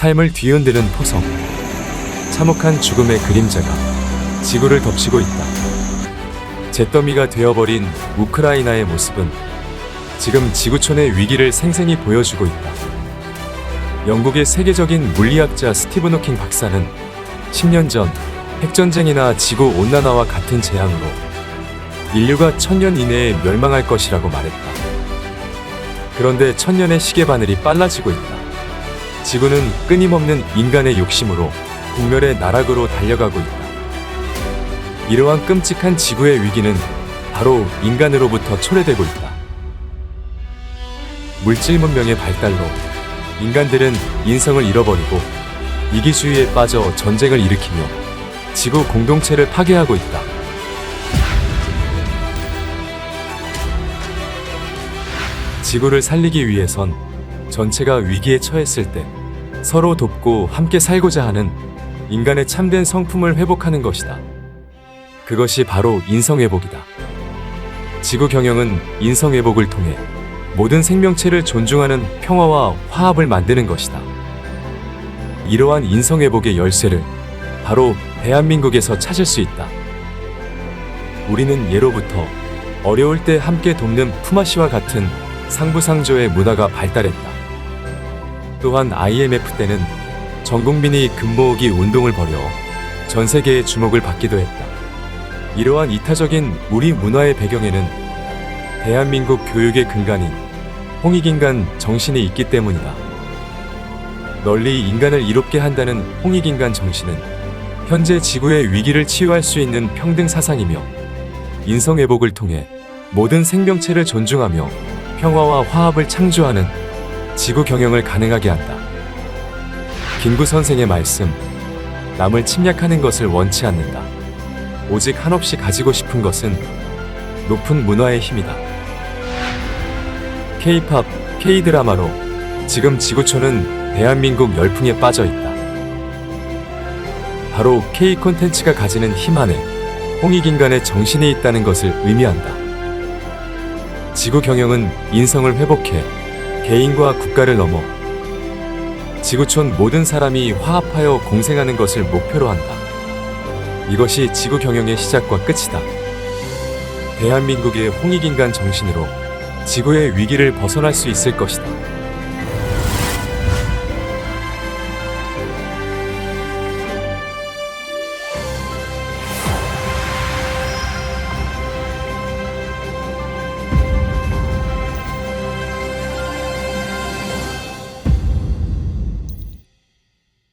삶을 뒤흔드는 토성. 참혹한 죽음의 그림자가 지구를 덮치고 있다. 잿더미가 되어버린 우크라이나의 모습은 지금 지구촌의 위기를 생생히 보여주고 있다. 영국의 세계적인 물리학자 스티븐 호킹 박사는 10년 전 핵전쟁이나 지구 온난화와 같은 재앙으로 인류가 천년 이내에 멸망할 것이라고 말했다. 그런데 천년의 시계바늘이 빨라지고 있다. 지구는 끊임없는 인간의 욕심으로 국멸의 나락으로 달려가고 있다. 이러한 끔찍한 지구의 위기는 바로 인간으로부터 초래되고 있다. 물질 문명의 발달로 인간들은 인성을 잃어버리고 이기주의에 빠져 전쟁을 일으키며 지구 공동체를 파괴하고 있다. 지구를 살리기 위해선 전체가 위기에 처했을 때 서로 돕고 함께 살고자 하는 인간의 참된 성품을 회복하는 것이다. 그것이 바로 인성회복이다. 지구 경영은 인성회복을 통해 모든 생명체를 존중하는 평화와 화합을 만드는 것이다. 이러한 인성회복의 열쇠를 바로 대한민국에서 찾을 수 있다. 우리는 예로부터 어려울 때 함께 돕는 품앗이와 같은 상부상조의 문화가 발달했다. 또한 IMF 때는 전 국민이 금모으기 운동을 벌여 전 세계의 주목을 받기도 했다. 이러한 이타적인 우리 문화의 배경에는 대한민국 교육의 근간인 홍익인간 정신이 있기 때문이다. 널리 인간을 이롭게 한다는 홍익인간 정신은 현재 지구의 위기를 치유할 수 있는 평등 사상이며 인성회복을 통해 모든 생명체를 존중하며 평화와 화합을 창조하는 지구 경영을 가능하게 한다. 김구 선생의 말씀, 남을 침략하는 것을 원치 않는다. 오직 한없이 가지고 싶은 것은 높은 문화의 힘이다. K-팝, K-드라마로 지금 지구촌은 대한민국 열풍에 빠져 있다. 바로 K 콘텐츠가 가지는 힘 안에 홍익인간의 정신이 있다는 것을 의미한다. 지구 경영은 인성을 회복해 개인과 국가를 넘어 지구촌 모든 사람이 화합하여 공생하는 것을 목표로 한다. 이것이 지구 경영의 시작과 끝이다. 대한민국의 홍익인간 정신으로 지구의 위기를 벗어날 수 있을 것이다.